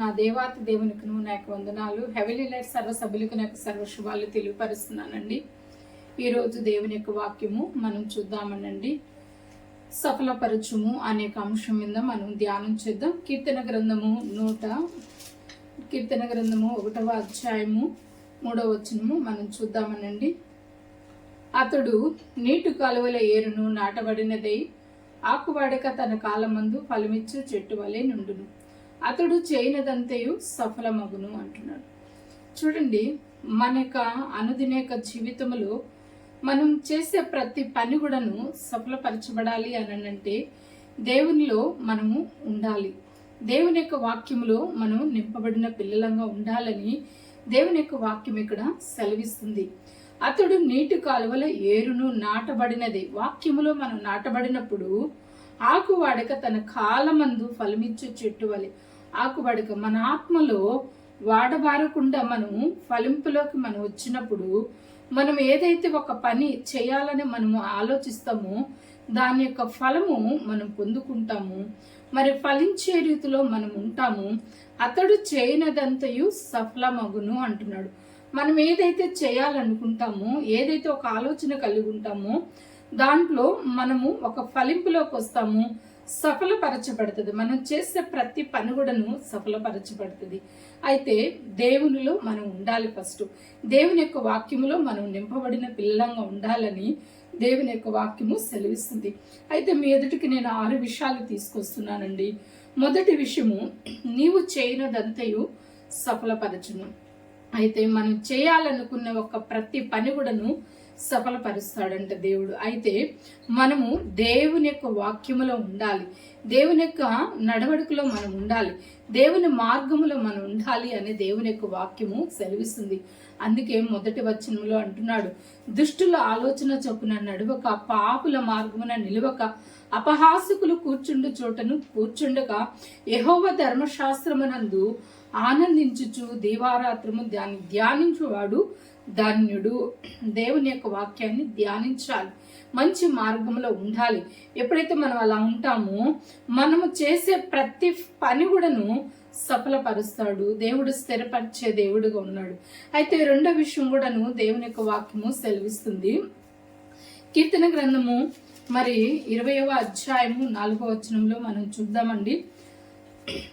నా దేవాతి దేవునికి నా యొక్క వందనాలు. హెవెలీ లైట్ సర్వ సభ్యులకు నా యొక్క సర్వ శుభాలు తెలియపరుస్తున్నానండి ఈరోజు దేవుని యొక్క వాక్యము మనం చూద్దామనండి. సఫలపరచుము అనేక అంశం మీద మనం ధ్యానం చేద్దాం. కీర్తన గ్రంథము నూట కీర్తన గ్రంథము ఒకటవ అధ్యాయము మూడవ వచనము మనం చూద్దామనండి. అతడు నీటి కాలువల ఏరును నాటబడినదై ఆకువాడక తన కాలమందు ఫలమిచ్చు చెట్టు వలె నుండును. అతడు చేయనదంతయు సఫలమగును అంటున్నాడు. చూడండి మన యొక్క అనుదిన యొక్క జీవితంలో మనం చేసే ప్రతి పని కూడాను సఫలపరచబడాలి అని అంటే దేవునిలో మనము ఉండాలి. దేవుని యొక్క వాక్యంలో మనం నింపబడిన పిల్లలంగా ఉండాలని దేవుని యొక్క వాక్యం ఇక్కడ సెలవిస్తుంది. అతడు నీటి కాలువల ఏరును నాటబడినది. వాక్యములో మనం నాటబడినప్పుడు ఆకు వాడక తన కాలమందు ఫలమిచ్చు చెట్టు వలె ఆకుబడక. మన ఆత్మలో వాడబారకుండా మనము ఫలింపులోకి మనం వచ్చినప్పుడు మనం ఏదైతే ఒక పని చేయాలని మనము ఆలోచిస్తామో దాని యొక్క ఫలము మనం పొందుకుంటాము. మరి ఫలించే రీతిలో మనం ఉంటాము. అతడు చేయనదంతయు సఫలమగును అంటున్నాడు. మనం ఏదైతే చేయాలనుకుంటామో ఏదైతే ఒక ఆలోచన కలిగి ఉంటామో దాంట్లో మనము ఒక ఫలింపులోకి వస్తాము. సఫలపరచబడుతుంది. మనం చేసే ప్రతి పని కూడాను సఫలపరచబడుతుంది. అయితే దేవునిలో మనం ఉండాలి ఫస్ట్. దేవుని యొక్క వాక్యములో మనం నింపబడిన పిల్లలంగా ఉండాలని దేవుని యొక్క వాక్యము సెలవిస్తుంది. అయితే మీ ఎదుటికి నేను ఆరు విషయాలు తీసుకొస్తున్నానండి. మొదటి విషయము నీవు చేయనదంతయు సఫలపరచును. అయితే మనం చేయాలనుకున్న ఒక ప్రతి పని కూడాను సఫలపరుస్తాడంట దేవుడు. అయితే మనము దేవుని యొక్క వాక్యములో ఉండాలి. దేవుని యొక్క నడవడికలో మనం ఉండాలి. దేవుని మార్గములో మనం ఉండాలి అనే దేవుని యొక్క వాక్యము సెలవిస్తుంది. అందుకే మొదటి వచనంలో అంటున్నాడు దుష్టుల ఆలోచన చొప్పున నడువక పాపుల మార్గమున నిలువక అపహాసుకులు కూర్చుండు చోటను కూర్చుండగా యహోవ ధర్మశాస్త్రమునందు ఆనందించుచు దీవారాత్రము దాన్ని ధ్యానించువాడు ధన్యుడు. దేవుని యొక్క వాక్యాన్ని ధ్యానించాలి. మంచి మార్గంలో ఉండాలి. ఎప్పుడైతే మనం అలా ఉంటామో మనము చేసే ప్రతి పని కూడాను సఫలపరుస్తాడు. దేవుడు స్థిరపరిచే దేవుడుగా ఉన్నాడు. అయితే రెండో విషయం కూడాను దేవుని యొక్క వాక్యము సెలవిస్తుంది. కీర్తన గ్రంథము మరి ఇరవయవ అధ్యాయము నాలుగో వచనంలో మనం చూద్దామండి.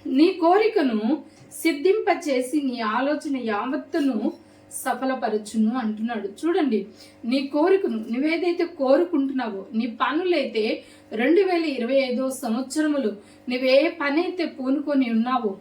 నీ కోరికను సిద్ధింపచేసి నీ ఆలోచన యావత్తును సఫలపరచును అంటున్నాడు. చూడండి నీ కోరికను నువ్వేదైతే కోరుకుంటున్నావో నీ పనులైతే రెండు వేల ఇరవై ఐదో సంవత్సరములు నువ్వే పని అయితే పూనుకొని ఉన్నావో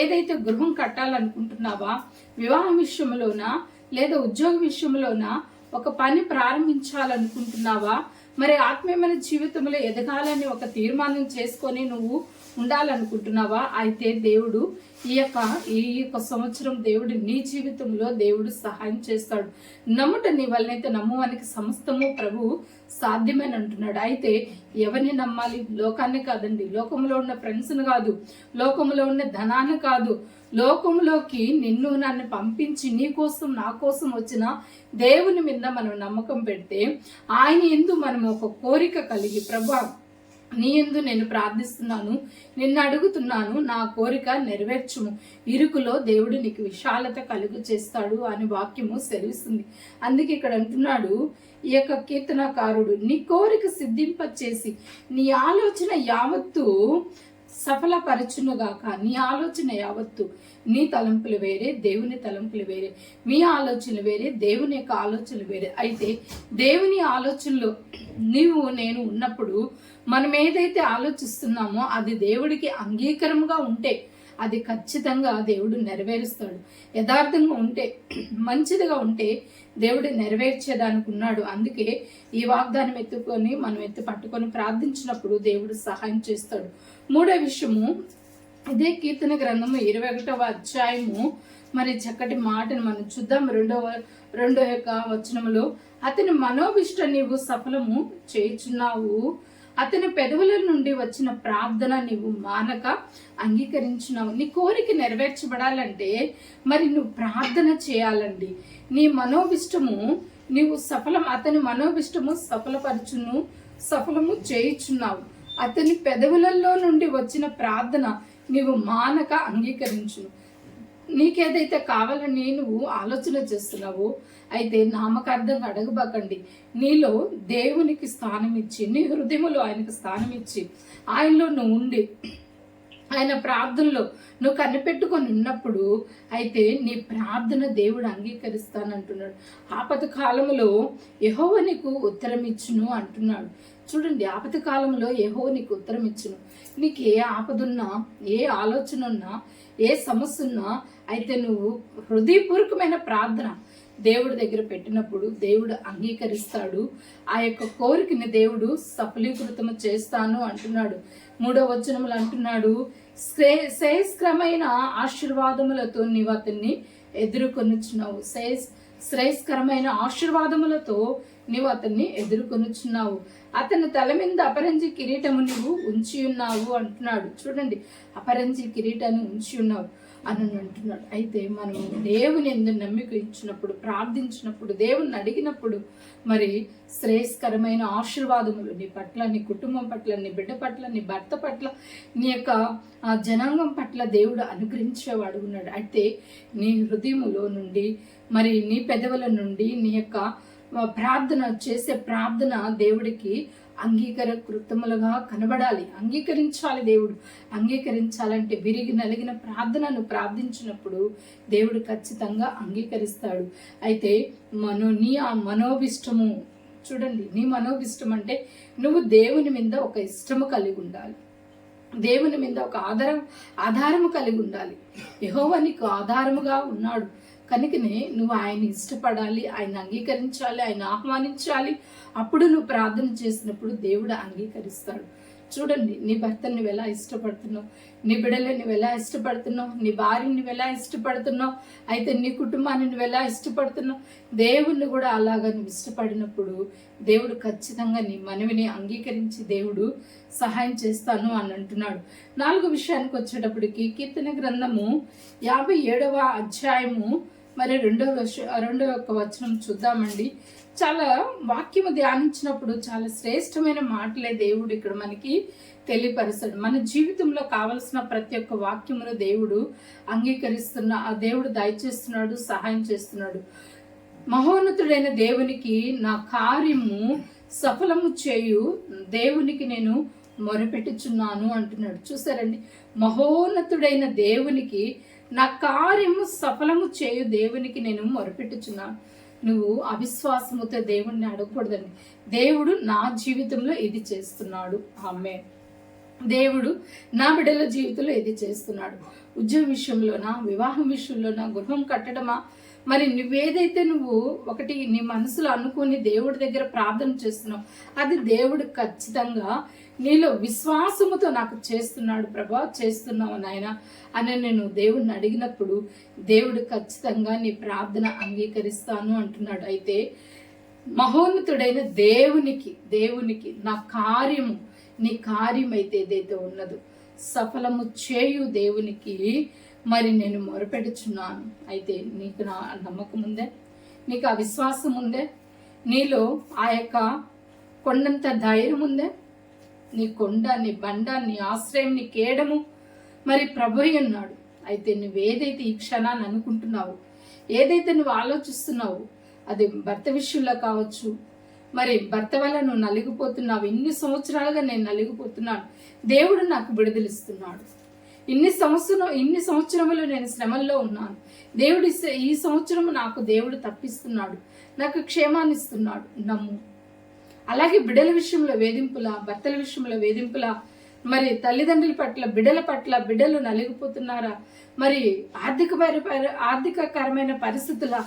ఏదైతే గృహం కట్టాలనుకుంటున్నావా వివాహం విషయంలోనా లేదా ఉద్యోగ విషయంలోనా ఒక పని ప్రారంభించాలనుకుంటున్నావా మరి ఆత్మీయమైన జీవితంలో ఎదగాలని ఒక తీర్మానం చేసుకొని నువ్వు ఉండాలనుకుంటున్నావా? అయితే దేవుడు ఈ యొక్క ఈ యొక్క సంవత్సరం దేవుడు నీ జీవితంలో దేవుడు సహాయం చేస్తాడు. నమ్ముట నీ వల్లనైతే నమ్మువానికి సమస్తము ప్రభు సాధ్యమని అంటున్నాడు. అయితే ఎవరిని నమ్మాలి? లోకాన్ని కాదండి. లోకంలో ఉన్న ఫ్రెండ్స్ని కాదు. లోకంలో ఉన్న ధనాన్ని కాదు. లోకంలోకి నిన్ను నన్ను పంపించి నీ కోసం నా కోసం వచ్చిన దేవుని మీద మనం నమ్మకం పెడితే ఆయన ఎందు మనం ఒక కోరిక కలిగి ప్రభా నీ ఎందు నేను ప్రార్థిస్తున్నాను నిన్ను అడుగుతున్నాను నా కోరిక నెరవేర్చుము. ఇరుకులో దేవుడు నీకు విశాలత కలుగు చేస్తాడు అని వాక్యము సెలవిస్తుంది. అందుకే ఇక్కడ అంటున్నాడు ఈ యొక్క కీర్తనకారుడు నీ కోరిక సిద్ధింపచేసి నీ ఆలోచన యావత్తు సఫలపరచునుగాక నీ ఆలోచన యావత్తు నీ తలంపులు వేరే దేవుని తలంపులు వేరే మీ ఆలోచనలు వేరే దేవుని యొక్క ఆలోచనలు వేరే. అయితే దేవుని ఆలోచనలు నీవు నేను ఉన్నప్పుడు మనం ఏదైతే ఆలోచిస్తున్నామో అది దేవుడికి అంగీకారంగా ఉంటే అది ఖచ్చితంగా దేవుడు నెరవేరుస్తాడు. యథార్థంగా ఉంటే మంచిదిగా ఉంటే దేవుడు నెరవేర్చేదానికి ఉన్నాడు. అందుకే ఈ వాగ్దానం ఎత్తుకొని మనం ఎత్తు పట్టుకొని ప్రార్థించినప్పుడు దేవుడు సహాయం చేస్తాడు. మూడో విషయము ఇదే కీర్తన గ్రంథము ఇరవై ఒకటవ అధ్యాయము. మరి చక్కటి మాటను మనం చూద్దాం. రెండవ రెండో యొక్క వచనములో అతని మనోభిష్ట నీవు సఫలము చేయుచున్నావు. అతని పెదవుల నుండి వచ్చిన ప్రార్థన నీవు మానక అంగీకరించినావు. నీ కోరిక నెరవేర్చబడాలంటే మరి నువ్వు ప్రార్థన చేయాలండి. నీ మనోభిష్టము నీవు సఫలం అతని మనోభిష్టము సఫలపరచును సఫలము చేయుచున్నావు. అతని పెదవులలో నుండి వచ్చిన ప్రార్థన నీవు మానక అంగీకరించును. నీకేదైతే కావాలని నువ్వు ఆలోచన చేస్తున్నావో అయితే నామకార్థం అడగబాకండి. నీలో దేవునికి స్థానం ఇచ్చి నీ హృదయములో ఆయనకు స్థానం ఇచ్చి ఆయనలో నువ్వు ఉండి ఆయన ప్రార్థనలో నువ్వు కనిపెట్టుకొని ఉన్నప్పుడు అయితే నీ ప్రార్థన దేవుడు అంగీకరిస్తానంటున్నాడు. ఆపద కాలంలో యహోవ నీకు ఉత్తరం ఇచ్చును అంటున్నాడు. చూడండి ఆపద కాలంలో యహో నీకు ఉత్తరం ఇచ్చును. నీకు ఏ ఆపదున్నా ఏ ఆలోచన ఉన్నా ఏ సమస్య ఉన్నా అయితే నువ్వు హృదయపూర్వకమైన ప్రార్థన దేవుడి దగ్గర పెట్టినప్పుడు దేవుడు అంగీకరిస్తాడు. ఆ యొక్క కోరికని దేవుడు సఫలీకృతం చేస్తాను అంటున్నాడు. మూడో వచనములు అంటున్నాడు శ్రే శ్రేయస్కరమైన ఆశీర్వాదములతో నీవు అతన్ని ఎదుర్కొనుచున్నావు. శ్రేయస్ శ్రేయస్కరమైన ఆశీర్వాదములతో నీవు అతన్ని ఎదుర్కొనుచున్నావు. అతని తల మీద అపరంజి కిరీటము నువ్వు ఉంచి ఉన్నావు అంటున్నాడు. చూడండి అపరంజి కిరీటాన్ని ఉంచి ఉన్నావు. అని అంటున్నాడు. అయితే మనం దేవుని ఎందు నమ్మిక ఇచ్చినప్పుడు ప్రార్థించినప్పుడు దేవుని అడిగినప్పుడు మరి శ్రేయస్కరమైన ఆశీర్వాదములు నీ పట్ల నీ కుటుంబం పట్ల నీ బిడ్డ పట్ల నీ భర్త పట్ల నీ యొక్క జనాంగం పట్ల దేవుడు అనుగ్రహించేవాడు ఉన్నాడు. అయితే నీ హృదయములో నుండి మరి నీ పెదవుల నుండి నీ యొక్క ప్రార్థన చేసే ప్రార్థన దేవుడికి అంగీకార కృతములుగా కనబడాలి. అంగీకరించాలి దేవుడు. అంగీకరించాలంటే విరిగి నలిగిన ప్రార్థనను ప్రార్థించినప్పుడు దేవుడు ఖచ్చితంగా అంగీకరిస్తాడు. అయితే మనో నీ ఆ మనోభిష్టము చూడండి నీ మనోభిష్టం అంటే నువ్వు దేవుని మీద ఒక ఇష్టము కలిగి ఉండాలి. దేవుని మీద ఒక ఆధారం ఆధారము కలిగి ఉండాలి. యహోవ నీకు ఆధారముగా ఉన్నాడు. కనుకనే నువ్వు ఆయన ఇష్టపడాలి ఆయన అంగీకరించాలి ఆయన ఆహ్వానించాలి. అప్పుడు నువ్వు ప్రార్థన చేసినప్పుడు దేవుడు అంగీకరిస్తాడు. చూడండి నీ భర్తని నువ్వు ఎలా ఇష్టపడుతున్నావు? నీ బిడ్డలు నువ్వు ఎలా ఇష్టపడుతున్నావు? నీ భార్యని నువ్వు ఎలా ఇష్టపడుతున్నావు? అయితే నీ కుటుంబాన్ని నువ్వు ఎలా ఇష్టపడుతున్నావు? దేవుణ్ణి కూడా అలాగా నువ్వు ఇష్టపడినప్పుడు దేవుడు ఖచ్చితంగా నీ మనవిని అంగీకరించి దేవుడు సహాయం చేస్తాను అని అంటున్నాడు. నాలుగు విషయానికి వచ్చేటప్పటికి కీర్తన గ్రంథము యాభై ఏడవ అధ్యాయము మరి రెండవ రెండవ యొక్క వచనం చూద్దామండి. చాలా వాక్యము ధ్యానించినప్పుడు చాలా శ్రేష్టమైన మాటలే దేవుడు ఇక్కడ మనకి తెలియపరుస్తాడు. మన జీవితంలో కావలసిన ప్రతి ఒక్క వాక్యమును దేవుడు అంగీకరిస్తున్న ఆ దేవుడు దయచేస్తున్నాడు సహాయం చేస్తున్నాడు. మహోన్నతుడైన దేవునికి నా కార్యము సఫలము చేయు దేవునికి నేను మొరపెట్టుచున్నాను అంటున్నాడు. చూసారండి? మహోన్నతుడైన దేవునికి నా కార్యము సఫలము చేయు దేవునికి నేను మొరపెట్టుచున్నాను నువ్వు అవిశ్వాసముతో దేవుణ్ణి అడగకూడదండి. దేవుడు నా జీవితంలో ఇది చేస్తున్నాడు. అమ్మే దేవుడు నా బిడ్డల జీవితంలో ఇది చేస్తున్నాడు. ఉద్యోగ విషయంలోనా వివాహం విషయంలోనా గృహం కట్టడమా? మరి నువ్వేదైతే నువ్వు ఒకటి నీ మనసులో అనుకుని దేవుడి దగ్గర ప్రార్థన చేస్తున్నావు అది దేవుడు ఖచ్చితంగా నీలో విశ్వాసముతో నాకు చేస్తున్నాడు ప్రభా చేస్తున్నావు నాయన అని నేను దేవుడిని అడిగినప్పుడు దేవుడు ఖచ్చితంగా నీ ప్రార్థన అంగీకరిస్తాను అంటున్నాడు. అయితే మహోన్నతుడైన దేవునికి దేవునికి నా కార్యము నీ కార్యం అయితే ఏదైతే ఉన్నదో సఫలము చేయు దేవునికి మరి నేను మొరపెడుచున్నాను. అయితే నీకు నా నమ్మకం ఉందే? నీకు ఆ విశ్వాసం ఉందే? నీలో ఆ యొక్క కొండంత ధైర్యం ఉందే నీ కొండ నీ బండ నీ ఆశ్రయం నీ కేడము. మరి ప్రభు ఉన్నాడు. అయితే నువ్వేదైతే ఈ క్షణాన్ని అనుకుంటున్నావు ఏదైతే నువ్వు ఆలోచిస్తున్నావు అది భర్త విషయంలో కావచ్చు మరి భర్త వల్ల నువ్వు నలిగిపోతున్నావు ఇన్ని సంవత్సరాలుగా నేను నలిగిపోతున్నాను దేవుడు నాకు విడుదలిస్తున్నాడు. ఇన్ని సంవత్సరం ఇన్ని సంవత్సరములు నేను శ్రమల్లో ఉన్నాను. దేవుడు ఈ సంవత్సరము నాకు దేవుడు తప్పిస్తున్నాడు నాకు క్షేమాన్ని ఇస్తున్నాడు నమ్ము. అలాగే బిడ్డల విషయంలో వేధింపుల భర్తల విషయంలో వేధింపుల మరి తల్లిదండ్రుల పట్ల బిడ్డల పట్ల బిడ్డలు నలిగిపోతున్నారా? మరి ఆర్థిక ఆర్థికకరమైన పరిస్థితుల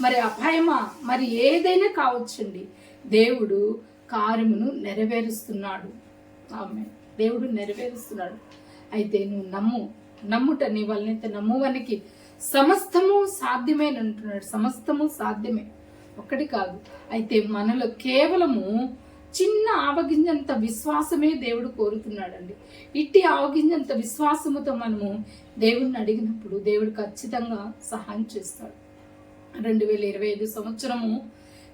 మరి అపాయమా? మరి ఏదైనా కావచ్చండి. దేవుడు కార్యమును నెరవేరుస్తున్నాడు. ఆమె దేవుడు నెరవేరుస్తున్నాడు. అయితే నువ్వు నమ్ము నమ్ముట నీ వల్లనైతే నమ్మువానికి సమస్తము సాధ్యమేనంటున్నాడు. సమస్తము సాధ్యమే. ఒకటి కాదు. అయితే మనలో కేవలము చిన్న ఆవగింజంత విశ్వాసమే దేవుడు కోరుతున్నాడండి. ఇట్టి ఆవగింజంత విశ్వాసముతో మనము దేవుడిని అడిగినప్పుడు దేవుడు ఖచ్చితంగా సహాయం చేస్తాడు. రెండు వేల ఇరవై ఐదు సంవత్సరము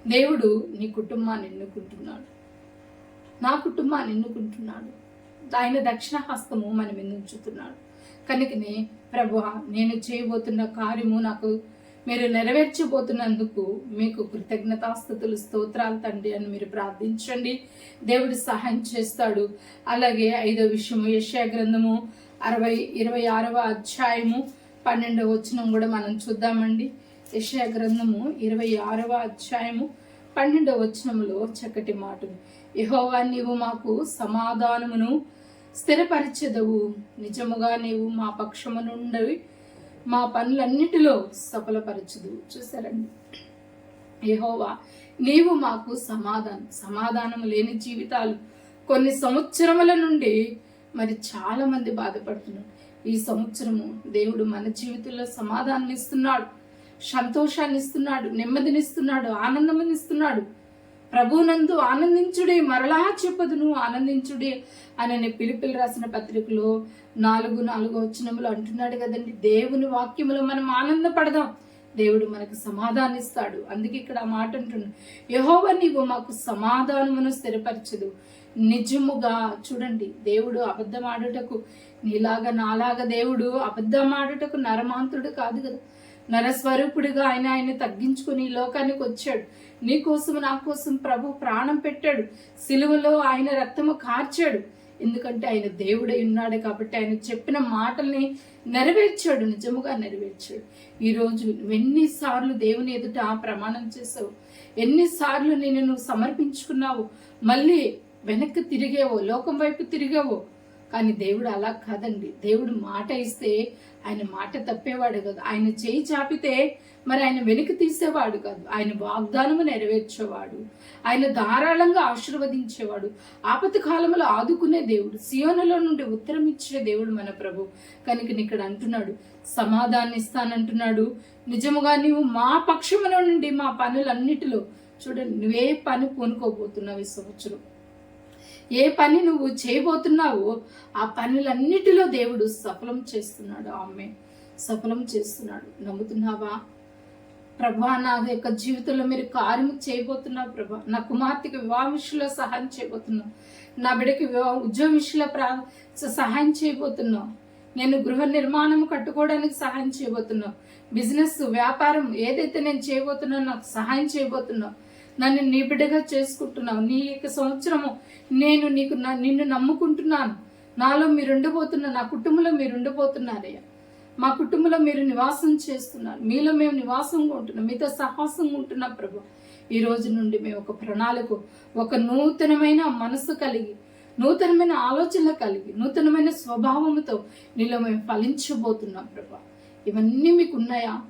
దేవుడు నీ కుటుంబాన్ని ఎన్నుకుంటున్నాడు. నా కుటుంబాన్ని ఎన్నుకుంటున్నాడు. ఆయన దక్షిణ హస్తము మనం ఎన్నుంచుతున్నాడు కనుకనే ప్రభు నేను చేయబోతున్న కార్యము నాకు మీరు నెరవేర్చబోతున్నందుకు మీకు కృతజ్ఞతాస్థుతులు స్తోత్రాలు తండ్రి అని మీరు ప్రార్థించండి. దేవుడు సహాయం చేస్తాడు. అలాగే ఐదో విషయము యశా గ్రంథము అరవై ఇరవై ఆరవ అధ్యాయము పన్నెండవ వచనం కూడా మనం చూద్దామండి. యశా గ్రంథము ఇరవై ఆరవ అధ్యాయము పన్నెండవ వచనములో చక్కటి మాటలు. యహోవా నీవు మాకు సమాధానమును స్థిరపరిచెదవు. నిజముగా నీవు మా పక్షము నుండి మా పనులన్నిటిలో సఫలపరచదు చూసారండి యహోవా నీవు మాకు సమాధానం సమాధానం లేని జీవితాలు కొన్ని సంవత్సరముల నుండి మరి చాలా మంది బాధపడుతున్నారు. ఈ సంవత్సరము దేవుడు మన జీవితంలో సమాధానం ఇస్తున్నాడు సంతోషాన్ని ఇస్తున్నాడు నెమ్మదినిస్తున్నాడు ఇస్తున్నాడు ప్రభునందు ఆనందించుడే మరలా చెప్పదును ఆనందించుడే అనని పిలుపులు రాసిన పత్రికలో నాలుగు నాలుగు వచ్చినములు అంటున్నాడు కదండి. దేవుని వాక్యములో మనం ఆనందపడదాం. దేవుడు మనకు సమాధానిస్తాడు. అందుకే ఇక్కడ ఆ మాట అంటున్నాడు. యహోవ నీవు మాకు సమాధానమును స్థిరపరచదు. నిజముగా చూడండి దేవుడు అబద్ధమాడుటకు నీలాగా నాలాగా దేవుడు అబద్ధమాడుటకు నరమాంతుడు కాదు కదా. నరస్వరూపుడిగా ఆయన ఆయన తగ్గించుకుని లోకానికి వచ్చాడు. నీ కోసం నా కోసం ప్రభు ప్రాణం పెట్టాడు. సిలువలో ఆయన రక్తము కార్చాడు. ఎందుకంటే ఆయన దేవుడై ఉన్నాడు కాబట్టి ఆయన చెప్పిన మాటల్ని నెరవేర్చాడు. నిజముగా నెరవేర్చాడు. ఈరోజు ఎన్నిసార్లు దేవుని ఎదుట ప్రమాణం చేసావు ఎన్నిసార్లు నేను నువ్వు సమర్పించుకున్నావు. మళ్ళీ వెనక్కి తిరిగేవో లోకం వైపు తిరిగావో. కానీ దేవుడు అలా కాదండి. దేవుడు మాట ఇస్తే ఆయన మాట తప్పేవాడు కాదు. ఆయన చేయి చాపితే మరి ఆయన వెనుక తీసేవాడు కాదు. ఆయన వాగ్దానము నెరవేర్చేవాడు. ఆయన ధారాళంగా ఆశీర్వదించేవాడు. ఆపతి కాలంలో ఆదుకునే దేవుడు. సియోనలో నుండి ఉత్తరం ఇచ్చే దేవుడు మన ప్రభు. కనుక ఇక్కడ అంటున్నాడు సమాధానం ఇస్తానంటున్నాడు. నిజముగా నీవు మా పక్షములో నుండి మా పనులన్నిటిలో చూడండి నువ్వే పని పూనుకోబోతున్నావు ఈ సంవత్సరం. ఏ పని నువ్వు చేయబోతున్నావో ఆ పనులన్నిటిలో దేవుడు సఫలం చేస్తున్నాడు. ఆమె సఫలం చేస్తున్నాడు. నమ్ముతున్నావా? ప్రభా నా యొక్క జీవితంలో మీరు కార్యము చేయబోతున్నావు ప్రభా. నా కుమార్తెకి వివాహ విషయంలో సహాయం చేయబోతున్నావు నా బిడ్డకి వివాహ ఉద్యోగ విషయంలో ప్రా సహాయం చేయబోతున్నావు నేను గృహ నిర్మాణం కట్టుకోవడానికి సహాయం చేయబోతున్నావు బిజినెస్ వ్యాపారం ఏదైతే నేను చేయబోతున్నావు నాకు సహాయం చేయబోతున్నావు నన్ను నీ బిడ్డగా చేసుకుంటున్నావు. నీ యొక్క సంవత్సరము నేను నీకు నిన్ను నమ్ముకుంటున్నాను. నాలో మీరు ఉండబోతున్న నా కుటుంబంలో మీరు ఉండబోతున్నారయ్యా మా కుటుంబంలో మీరు నివాసం చేస్తున్నారు. మీలో మేము నివాసంగా ఉంటున్నాం. మీతో సాహసంగా ఉంటున్నాం ప్రభు. ఈ రోజు నుండి మేము ఒక ప్రణాళిక ఒక నూతనమైన మనసు కలిగి నూతనమైన ఆలోచనలు కలిగి నూతనమైన స్వభావంతో నీలో మేము ఫలించబోతున్నాం ప్రభా. ఇవన్నీ మీకు ఉన్నాయా?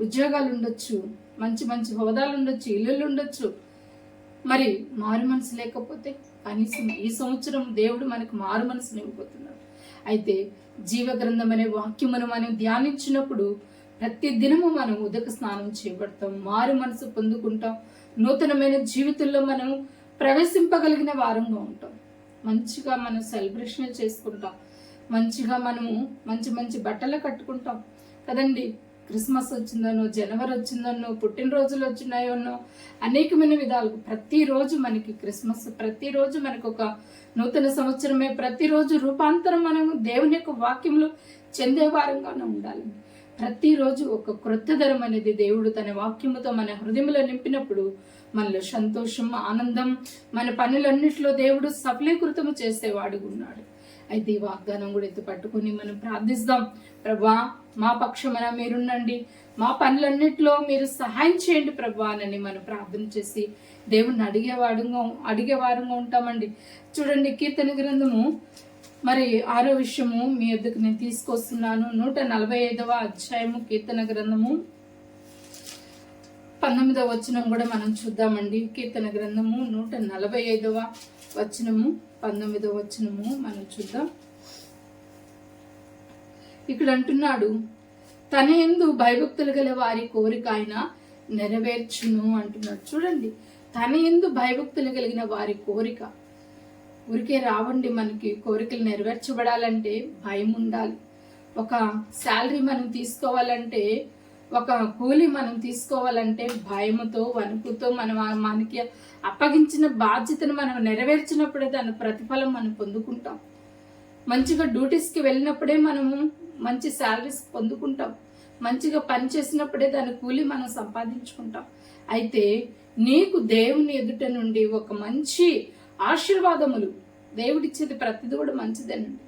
ఉద్యోగాలు ఉండొచ్చు. మంచి మంచి హోదాలు ఉండొచ్చు ఇల్లులు ఉండొచ్చు. మరి మారు మనసు లేకపోతే కనీసం ఈ సంవత్సరం దేవుడు మనకు మారు మనసుని ఇవ్వబోతున్నాడు అయితే జీవగ్రంథం అనే వాక్యమును మనం ధ్యానించినప్పుడు ప్రతి దినము మనం ఉదక స్నానం చేయబడతాం మారు మనసు పొందుకుంటాం నూతనమైన జీవితంలో మనం ప్రవేశింపగలిగిన వారంగా ఉంటాం. మంచిగా మనం సెలబ్రేషన్ చేసుకుంటాం మంచిగా మనము మంచి మంచి బట్టలు కట్టుకుంటాం. కదండి? క్రిస్మస్ వచ్చిందనో జనవరి వచ్చిందనో పుట్టినరోజులు వచ్చినాయోనో అనేకమైన విధాలు ప్రతిరోజు మనకి క్రిస్మస్ ప్రతిరోజు మనకు ఒక నూతన సంవత్సరమే ప్రతిరోజు రూపాంతరం మనం దేవుని యొక్క వాక్యంలో చెందేవారంగానే ఉండాలి. ప్రతిరోజు ఒక క్రొత్తదరం అనేది దేవుడు తన వాక్యముతో మన హృదయంలో నింపినప్పుడు మనలో సంతోషం ఆనందం మన పనులన్నింటిలో దేవుడు సఫలీకృతము చేసేవాడు ఉన్నాడు అయితే ఈ వాగ్దానం కూడా ఎత్తు పట్టుకుని మనం ప్రార్థిస్తాం. ప్రభా మా పక్షమన మీరుండండి. మా పనులన్నిటిలో మీరు సహాయం చేయండి ప్రభా అని మనం ప్రార్థన చేసి దేవుణ్ణి అడిగేవాడుగా అడిగేవారుగా ఉంటామండి. చూడండి కీర్తన గ్రంథము మరి ఆరో విషయము మీ ఎద్దుకు నేను తీసుకొస్తున్నాను. నూట నలభై ఐదవ అధ్యాయము కీర్తన గ్రంథము. పంతొమ్మిదవ వచనం కూడా మనం చూద్దామండి. కీర్తన గ్రంథము నూట నలభై ఐదవ వచనము పంతొమ్మిదవ వచనము మనం చూద్దాం. ఇక్కడ అంటున్నాడు తన ఎందు భయభక్తులు గల వారి కోరిక ఆయన నెరవేర్చును అంటున్నాడు. చూడండి తన ఎందు భయభక్తులు కలిగిన వారి కోరిక. ఊరికే రావండి మనకి కోరికలు నెరవేర్చబడాలంటే భయం ఉండాలి ఒక శాలరీ మనం తీసుకోవాలంటే ఒక కూలి మనం తీసుకోవాలంటే భయముతో వణుకుతో మనం మనకి అప్పగించిన బాధ్యతను మనం నెరవేర్చినప్పుడే దాని ప్రతిఫలం మనం పొందుకుంటాం. మంచిగా డ్యూటీస్కి వెళ్ళినప్పుడే మనము మంచి శాలరీస్ పొందుకుంటాం. మంచిగా పని చేసినప్పుడే దాని కూలి మనం సంపాదించుకుంటాం. అయితే నీకు దేవుని ఎదుట నుండి ఒక మంచి ఆశీర్వాదములు దేవుడిచ్చేది ప్రతిది కూడా మంచిదేనండి.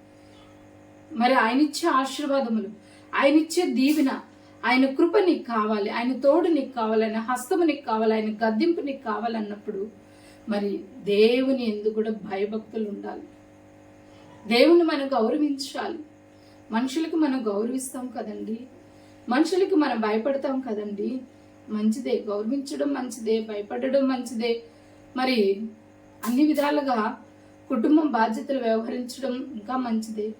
మరి ఆయన ఇచ్చే ఆశీర్వాదములు ఆయన ఇచ్చే దీవెన ఆయన కృప నీకు కావాలి ఆయన తోడు నీకు కావాలి ఆయన హస్తము నీకు కావాలి ఆయన గద్దింపు నీకు కావాలన్నప్పుడు మరి దేవుని ఎందుకు కూడా భయభక్తులు ఉండాలి. దేవుని మనం గౌరవించాలి. మనుషులకు మనం గౌరవిస్తాం కదండి. మనుషులకి మనం భయపడతాం కదండి. మంచిదే గౌరవించడం మంచిదే భయపడడం మంచిదే. మరి అన్ని విధాలుగా కుటుంబం బాధ్యతలు వ్యవహరించడం ఇంకా మంచిదే.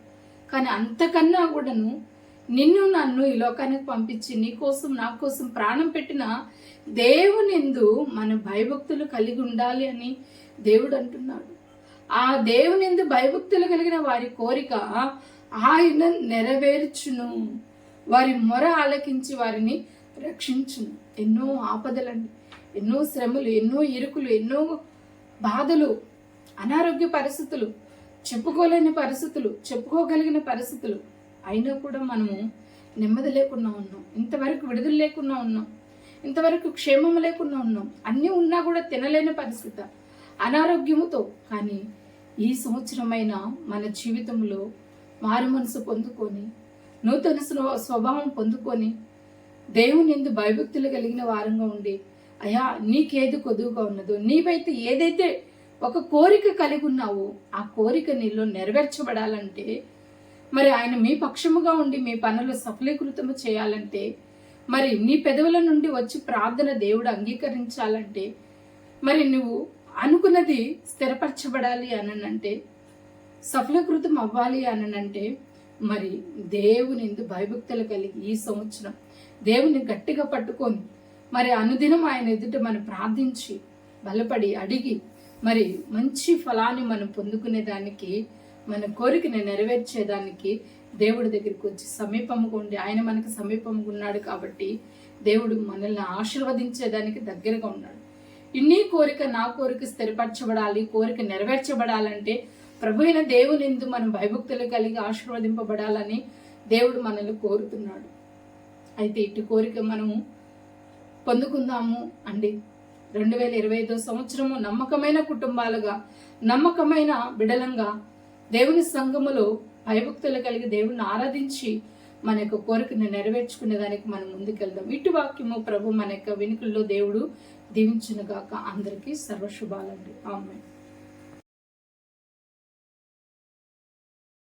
కానీ అంతకన్నా కూడాను నిన్ను నన్ను ఈ లోకానికి పంపించి నీ కోసం నా కోసం ప్రాణం పెట్టిన దేవునిందు మన భయభక్తులు కలిగి ఉండాలి అని దేవుడు అంటున్నాడు. ఆ దేవునిందు భయభక్తులు కలిగిన వారి కోరిక ఆయన నెరవేర్చును. వారి మొర ఆలకించి వారిని రక్షించును. ఎన్నో ఆపదలండి ఎన్నో శ్రమలు ఎన్నో ఇరుకులు ఎన్నో బాధలు అనారోగ్య పరిస్థితులు చెప్పుకోలేని పరిస్థితులు చెప్పుకోగలిగిన పరిస్థితులు. అయినా కూడా మనము నెమ్మది లేకుండా ఉన్నాం. ఇంతవరకు విడుదల లేకుండా ఉన్నాం. ఇంతవరకు క్షేమం లేకుండా ఉన్నాం. అన్నీ ఉన్నా కూడా తినలేని పరిస్థితి. అనారోగ్యముతో. కానీ ఈ సంవత్సరమైన మన జీవితంలో మారు మనసు పొందుకొని నూతన స్వభావం పొందుకొని దేవుని ఎందు భయభక్తులు కలిగిన వారంగా ఉండి అయ్యా నీకేది కొదువుగా ఉన్నదో నీవైతే ఏదైతే ఒక కోరిక కలిగి ఉన్నావో ఆ కోరిక నీలో నెరవేర్చబడాలంటే మరి ఆయన మీ పక్షముగా ఉండి మీ పనులు సఫలీకృతము చేయాలంటే మరి నీ పెదవుల నుండి వచ్చి ప్రార్థన దేవుడు అంగీకరించాలంటే మరి నువ్వు అనుకున్నది స్థిరపరచబడాలి అనంటే సఫలీకృతం అవ్వాలి అనంటే మరి దేవుని ఎందు భయభక్తులు కలిగి ఈ సంవత్సరం దేవుని గట్టిగా పట్టుకొని మరి అనుదినం ఆయన ఎదుట మనం ప్రార్థించి బలపడి అడిగి మరి మంచి ఫలాన్ని మనం పొందుకునే దానికి మన కోరికను నెరవేర్చేదానికి దేవుడి దగ్గరికి వచ్చి సమీపముగా ఉండి ఆయన మనకు సమీపముగా ఉన్నాడు కాబట్టి దేవుడు మనల్ని ఆశీర్వదించేదానికి దగ్గరగా ఉన్నాడు. ఇన్ని కోరిక నా కోరిక స్థిరపరచబడాలి కోరిక నెరవేర్చబడాలంటే ప్రభు అయిన దేవుని ఎందు మనం భయభక్తులు కలిగి ఆశీర్వదింపబడాలని దేవుడు మనల్ని కోరుతున్నాడు. అయితే ఇటు కోరిక మనము పొందుకుందాము అండి. రెండు వేల ఇరవై ఐదో సంవత్సరము నమ్మకమైన కుటుంబాలుగా నమ్మకమైన బిడలంగా దేవుని సంఘములో భయభక్తులు కలిగి దేవుణ్ణి ఆరాధించి మన యొక్క కోరికను నెరవేర్చుకునే దానికి మనం ముందుకెళ్దాం. ఇటు వాక్యము ప్రభు మన యొక్క వెనుకల్లో దేవుడు దీవించునుగాక. అందరికీ సర్వశుభాలండి. ఆమె